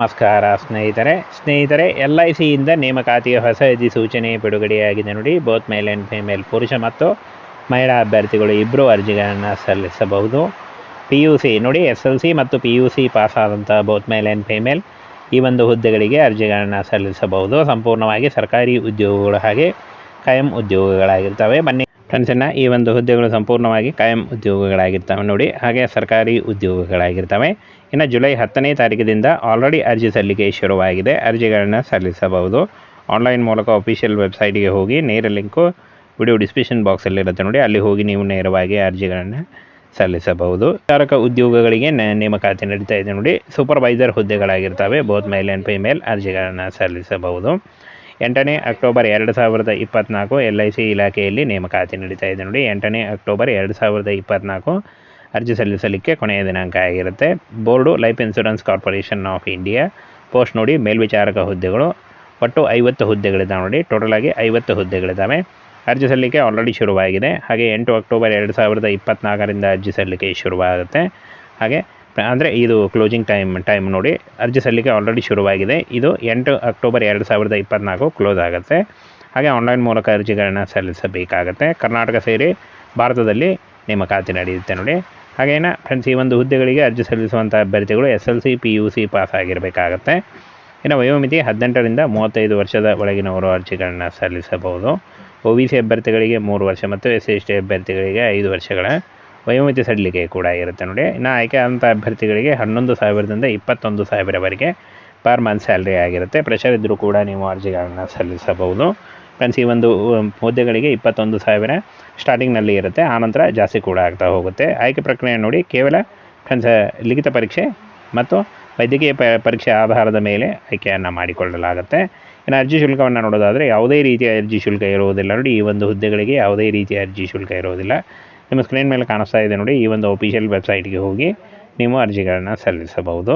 ನಮಸ್ಕಾರ ಸ್ನೇಹಿತರೆ. ಸ್ನೇಹಿತರೆ, ಎಲ್ ಐ ಸಿಯಿಂದ ನೇಮಕಾತಿಯ ಹೊಸ ಅಧಿಸೂಚನೆ ಬಿಡುಗಡೆಯಾಗಿದೆ ನೋಡಿ. ಬೋತ್ ಮೇಲ್ ಆ್ಯಂಡ್ ಫಿಮೇಲ್ ಪುರುಷ ಮತ್ತು ಮಹಿಳಾ ಅಭ್ಯರ್ಥಿಗಳು ಇಬ್ಬರು ಅರ್ಜಿಗಳನ್ನು ಸಲ್ಲಿಸಬಹುದು. ಪಿ ಯು ಸಿ ನೋಡಿ, ಎಸ್ ಎಲ್ ಸಿ ಮತ್ತು ಪಿ ಯು ಸಿ ಪಾಸ್ ಆದಂತಹ ಬೋತ್ ಮೇಲ್ ಆ್ಯಂಡ್ ಫಿಮೇಲ್ ಈ ಒಂದು ಹುದ್ದೆಗಳಿಗೆ ಅರ್ಜಿಗಳನ್ನು ಸಲ್ಲಿಸಬಹುದು. ಸಂಪೂರ್ಣವಾಗಿ ಸರ್ಕಾರಿ ಉದ್ಯೋಗಗಳು ಹಾಗೆ ಕಾಯಂ ಉದ್ಯೋಗಗಳಾಗಿರ್ತವೆ. ಬನ್ನಿ ಫ್ರೆಂಡ್ಸನ್ನ ಈ ಒಂದು ಹುದ್ದೆಗಳು ಸಂಪೂರ್ಣವಾಗಿ ಕಾಯಂ ಉದ್ಯೋಗಗಳಾಗಿರ್ತವೆ ನೋಡಿ. ಹಾಗೆ ಸರ್ಕಾರಿ ಉದ್ಯೋಗಗಳಾಗಿರ್ತವೆ. ಇನ್ನು ಜುಲೈ ಹತ್ತನೇ ತಾರೀಕಿನಿಂದ ಆಲ್ರೆಡಿ ಅರ್ಜಿ ಸಲ್ಲಿಕೆ ಶುರುವಾಗಿದೆ. ಅರ್ಜಿಗಳನ್ನು ಸಲ್ಲಿಸಬಹುದು. ಆನ್ಲೈನ್ ಮೂಲಕ ಅಫಿಷಿಯಲ್ ವೆಬ್ಸೈಟ್ಗೆ ಹೋಗಿ ನೇರ ಲಿಂಕು ವಿಡಿಯೋ ಡಿಸ್ಕ್ರಿಪ್ಷನ್ ಬಾಕ್ಸಲ್ಲಿರುತ್ತೆ ನೋಡಿ. ಅಲ್ಲಿ ಹೋಗಿ ನೀವು ನೇರವಾಗಿ ಅರ್ಜಿಗಳನ್ನು ಸಲ್ಲಿಸಬಹುದು. ಕಾರಕ ಉದ್ಯೋಗಗಳಿಗೆ ನೇಮಕಾತಿ ನಡೀತಾ ಇದೆ ನೋಡಿ. ಸೂಪರ್ವೈಸರ್ ಹುದ್ದೆಗಳಾಗಿರ್ತವೆ. ಬೋತ್ ಮೇಲ್ ಆ್ಯಂಡ್ ಫಿಮೇಲ್ ಅರ್ಜಿಗಳನ್ನು ಸಲ್ಲಿಸಬಹುದು. ಎಂಟನೇ ಅಕ್ಟೋಬರ್ ಎರಡು ಸಾವಿರದ ಇಪ್ಪತ್ತ್ನಾಲ್ಕು ಎಲ್ ಐ ಸಿ ಇಲಾಖೆಯಲ್ಲಿ ನೇಮಕಾತಿ ನಡೀತಾ ಇದೆ ನೋಡಿ. ಎಂಟನೇ ಅಕ್ಟೋಬರ್ ಎರಡು ಸಾವಿರದ ಇಪ್ಪತ್ನಾಲ್ಕು ಅರ್ಜಿ ಸಲ್ಲಿಸಲಿಕ್ಕೆ ಕೊನೆಯ ದಿನಾಂಕ ಆಗಿರುತ್ತೆ. Board life insurance corporation of India post ನೋಡಿ. ಮೇಲ್ವಿಚಾರಕ ಹುದ್ದೆಗಳು ಒಟ್ಟು ಐವತ್ತು ಹುದ್ದೆಗಳಿದ್ದಾವೆ ನೋಡಿ. ಟೋಟಲ್ ಆಗಿ ಐವತ್ತು ಹುದ್ದೆಗಳಿದ್ದಾವೆ. ಅರ್ಜಿ ಸಲ್ಲಿಕೆ ಆಲ್ರೆಡಿ ಶುರುವಾಗಿದೆ. ಹಾಗೆ ಎಂಟು ಅಕ್ಟೋಬರ್ ಎರಡು ಸಾವಿರದ ಇಪ್ಪತ್ತ್ನಾಲ್ಕರಿಂದ ಅರ್ಜಿ ಸಲ್ಲಿಕೆ ಶುರುವಾಗುತ್ತೆ. ಹಾಗೆ ಅಂದರೆ ಇದು ಕ್ಲೋಸಿಂಗ್ ಟೈಮ್ ಟೈಮ್ ನೋಡಿ ಅರ್ಜಿ ಸಲ್ಲಿಕೆ ಆಲ್ರೆಡಿ ಶುರುವಾಗಿದೆ. ಇದು ಎಂಟು ಅಕ್ಟೋಬರ್ ಎರಡು ಸಾವಿರದ ಇಪ್ಪತ್ನಾಲ್ಕು ಕ್ಲೋಸ್ ಆಗುತ್ತೆ. ಹಾಗೆ ಆನ್ಲೈನ್ ಮೂಲಕ ಅರ್ಜಿಗಳನ್ನು ಸಲ್ಲಿಸಬೇಕಾಗತ್ತೆ. ಕರ್ನಾಟಕ ಸೇರಿ ಭಾರತದಲ್ಲಿ ನೇಮಕಾತಿ ನಡೆಯುತ್ತೆ ನೋಡಿ. ಹಾಗೇನ ಫ್ರೆಂಡ್ಸ್ ಈ ಒಂದು ಹುದ್ದೆಗಳಿಗೆ ಅರ್ಜಿ ಸಲ್ಲಿಸುವಂಥ ಅಭ್ಯರ್ಥಿಗಳು S L C, P U C pass ಆಗಿರಬೇಕಾಗತ್ತೆ. ಇನ್ನು ವಯೋಮಿತಿ ಹದಿನೆಂಟರಿಂದ ಮೂವತ್ತೈದು ವರ್ಷದ ಒಳಗಿನವರು ಅರ್ಜಿಗಳನ್ನು ಸಲ್ಲಿಸಬಹುದು. ಒ ಬಿ ಸಿ ಅಭ್ಯರ್ಥಿಗಳಿಗೆ ಮೂರು ವರ್ಷ ಮತ್ತು ಎಸ್ ಸಿ ಎಸ್ ಟಿ ಅಭ್ಯರ್ಥಿಗಳಿಗೆ ಐದು ವರ್ಷಗಳ ವಯೋಮಿತಿ ಸಡಿಲಿಕೆ ಕೂಡ ಇರುತ್ತೆ ನೋಡಿ. ಇನ್ನು ಆಯ್ಕೆ ಆದಂಥ ಅಭ್ಯರ್ಥಿಗಳಿಗೆ ಹನ್ನೊಂದು ಸಾವಿರದಿಂದ ಇಪ್ಪತ್ತೊಂದು ಸಾವಿರವರೆಗೆ ಪರ್ ಮಂತ್ ಸ್ಯಾಲ್ರಿ ಆಗಿರುತ್ತೆ. ಪ್ರೆಷರ್ ಇದ್ದರೂ ಕೂಡ ನೀವು ಅರ್ಜಿಗಳನ್ನು ಸಲ್ಲಿಸಬಹುದು. ಫ್ರೆಂಡ್ಸ್ ಈ ಒಂದು ಹುದ್ದೆಗಳಿಗೆ ಇಪ್ಪತ್ತೊಂದು ಸಾವಿರ ಸ್ಟಾರ್ಟಿಂಗ್ನಲ್ಲಿ ಇರುತ್ತೆ. ಆನಂತರ ಜಾಸ್ತಿ ಕೂಡ ಆಗ್ತಾ ಹೋಗುತ್ತೆ. ಆಯ್ಕೆ ಪ್ರಕ್ರಿಯೆ ನೋಡಿ, ಕೇವಲ ಫ್ರೆಂಡ್ಸ್ ಲಿಖಿತ ಪರೀಕ್ಷೆ ಮತ್ತು ವೈದ್ಯಕೀಯ ಪರೀಕ್ಷೆ ಆಧಾರದ ಮೇಲೆ ಆಯ್ಕೆಯನ್ನು ಮಾಡಿಕೊಳ್ಳಲಾಗುತ್ತೆ. ಇನ್ನು ಅರ್ಜಿ ಶುಲ್ಕವನ್ನು ನೋಡೋದಾದರೆ ಯಾವುದೇ ರೀತಿಯ ಅರ್ಜಿ ಶುಲ್ಕ ಇರುವುದಿಲ್ಲ ನೋಡಿ. ಈ ಒಂದು ಹುದ್ದೆಗಳಿಗೆ ಯಾವುದೇ ರೀತಿಯ ಅರ್ಜಿ ಶುಲ್ಕ ಇರುವುದಿಲ್ಲ. ನಿಮ್ಮ ಸ್ಕ್ರೀನ್ ಮೇಲೆ ಕಾಣಿಸ್ತಾ ಇದೆ ನೋಡಿ ಈ ಒಂದು ಅಫಿಷಿಯಲ್ ವೆಬ್ಸೈಟ್ಗೆ ಹೋಗಿ ನೀವು ಅರ್ಜಿಗಳನ್ನು ಸಲ್ಲಿಸಬಹುದು.